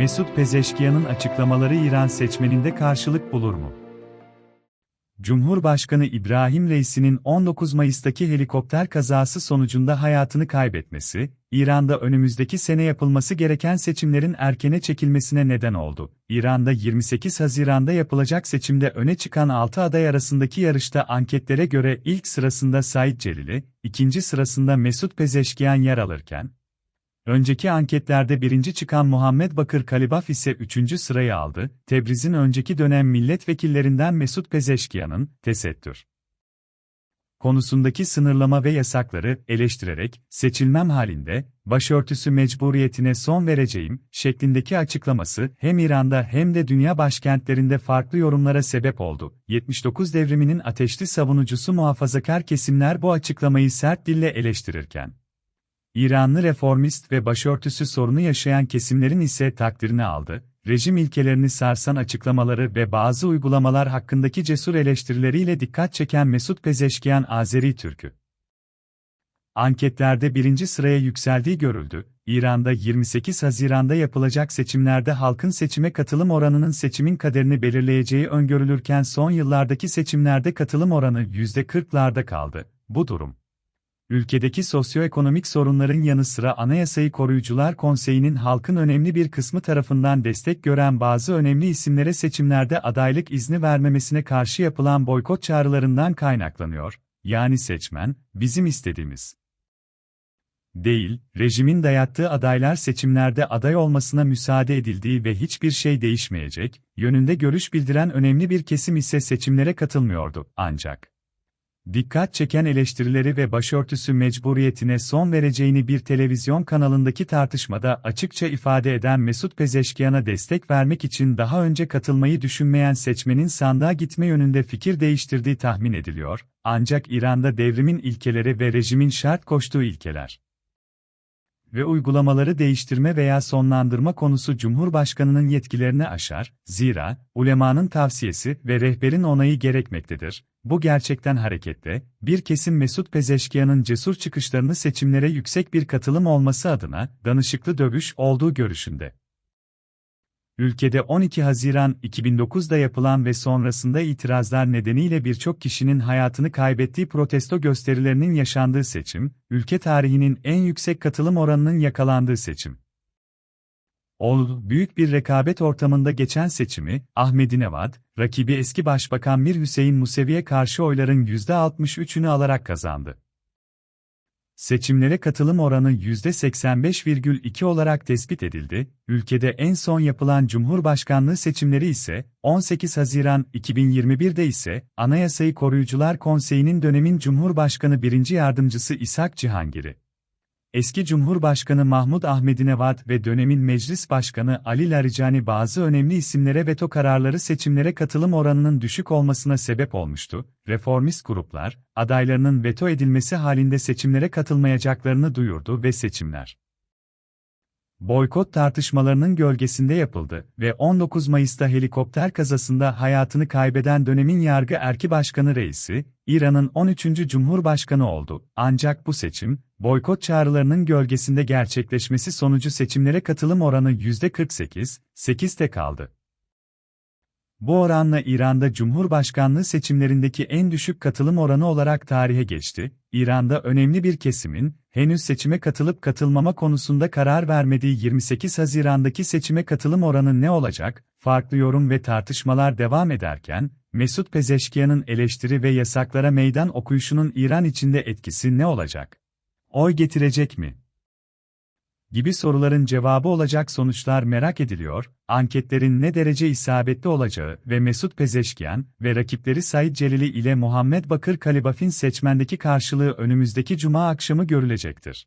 Mesut Pezeşkiyan'ın açıklamaları İran seçmeninde karşılık bulur mu? Cumhurbaşkanı İbrahim Reis'inin 19 Mayıs'taki helikopter kazası sonucunda hayatını kaybetmesi, İran'da önümüzdeki sene yapılması gereken seçimlerin erkene çekilmesine neden oldu. İran'da 28 Haziran'da yapılacak seçimde öne çıkan 6 aday arasındaki yarışta anketlere göre ilk sırasında Said Celili, ikinci sırasında Mesut Pezeşkiyan yer alırken, Önceki anketlerde birinci çıkan Muhammed Bakır Kalibaf ise üçüncü sırayı aldı. Tebriz'in önceki dönem milletvekillerinden Mesut Pezeşkiyan'ın, tesettür konusundaki sınırlama ve yasakları eleştirerek, seçilmem halinde, başörtüsü mecburiyetine son vereceğim, şeklindeki açıklaması, hem İran'da hem de dünya başkentlerinde farklı yorumlara sebep oldu. 79 devriminin ateşli savunucusu muhafazakar kesimler bu açıklamayı sert dille eleştirirken, İranlı reformist ve başörtüsü sorunu yaşayan kesimlerin ise takdirini aldı, rejim ilkelerini sarsan açıklamaları ve bazı uygulamalar hakkındaki cesur eleştirileriyle dikkat çeken Mesut Pezeşkiyan Azeri Türk'ü. Anketlerde birinci sıraya yükseldiği görüldü. İran'da 28 Haziran'da yapılacak seçimlerde halkın seçime katılım oranının seçimin kaderini belirleyeceği öngörülürken son yıllardaki seçimlerde katılım oranı %40'larda kaldı. Bu durum, ülkedeki sosyoekonomik sorunların yanı sıra Anayasayı Koruyucular Konseyi'nin halkın önemli bir kısmı tarafından destek gören bazı önemli isimlere seçimlerde adaylık izni vermemesine karşı yapılan boykot çağrılarından kaynaklanıyor. Yani seçmen, bizim istediğimiz değil, rejimin dayattığı adaylar seçimlerde aday olmasına müsaade edildiği ve hiçbir şey değişmeyecek, yönünde görüş bildiren önemli bir kesim ise seçimlere katılmıyordu. Ancak dikkat çeken eleştirileri ve başörtüsü mecburiyetine son vereceğini bir televizyon kanalındaki tartışmada açıkça ifade eden Mesut Pezeşkiyan'a destek vermek için daha önce katılmayı düşünmeyen seçmenin sandığa gitme yönünde fikir değiştirdiği tahmin ediliyor, ancak İran'da devrimin ilkeleri ve rejimin şart koştuğu ilkeler ve uygulamaları değiştirme veya sonlandırma konusu Cumhurbaşkanının yetkilerini aşar, zira, ulemanın tavsiyesi ve rehberin onayı gerekmektedir. Bu gerçekten harekette, bir kesim Mesut Pezeşkiyan'ın cesur çıkışlarını seçimlere yüksek bir katılım olması adına, danışıklı dövüş olduğu görüşünde. Ülkede 12 Haziran 2009'da yapılan ve sonrasında itirazlar nedeniyle birçok kişinin hayatını kaybettiği protesto gösterilerinin yaşandığı seçim, ülke tarihinin en yüksek katılım oranının yakalandığı seçim. Oldu, büyük bir rekabet ortamında geçen seçimi, Ahmedinevad, rakibi eski Başbakan Mir Hüseyin Musevi'ye karşı oyların %63'ünü alarak kazandı. Seçimlere katılım oranı %85,2 olarak tespit edildi. Ülkede en son yapılan Cumhurbaşkanlığı seçimleri ise 18 Haziran 2021'de ise Anayasayı Koruyucular Konseyi'nin dönemin Cumhurbaşkanı birinci yardımcısı İshak Cihangir'i Eski Cumhurbaşkanı Mahmud Ahmedinevad ve dönemin Meclis Başkanı Ali Larijani bazı önemli isimlere veto kararları seçimlere katılım oranının düşük olmasına sebep olmuştu. Reformist gruplar, adaylarının veto edilmesi halinde seçimlere katılmayacaklarını duyurdu ve seçimler boykot tartışmalarının gölgesinde yapıldı ve 19 Mayıs'ta helikopter kazasında hayatını kaybeden dönemin yargı erki başkanı reisi, İran'ın 13. Cumhurbaşkanı oldu. Ancak bu seçim, boykot çağrılarının gölgesinde gerçekleşmesi sonucu seçimlere katılım oranı %48, 8'te kaldı. Bu oranla İran'da Cumhurbaşkanlığı seçimlerindeki en düşük katılım oranı olarak tarihe geçti. İran'da önemli bir kesimin, henüz seçime katılıp katılmama konusunda karar vermediği 28 Haziran'daki seçime katılım oranı ne olacak, farklı yorum ve tartışmalar devam ederken, Mesut Pezeşkiyan'ın eleştiri ve yasaklara meydan okuyuşunun İran içinde etkisi ne olacak? Oy getirecek mi? gibi soruların cevabı olacak sonuçlar merak ediliyor, anketlerin ne derece isabetli olacağı ve Mesut Pezeşkiyan ve rakipleri Said Celili ile Muhammed Bakır Kalibaf'in seçmendeki karşılığı önümüzdeki cuma akşamı görülecektir.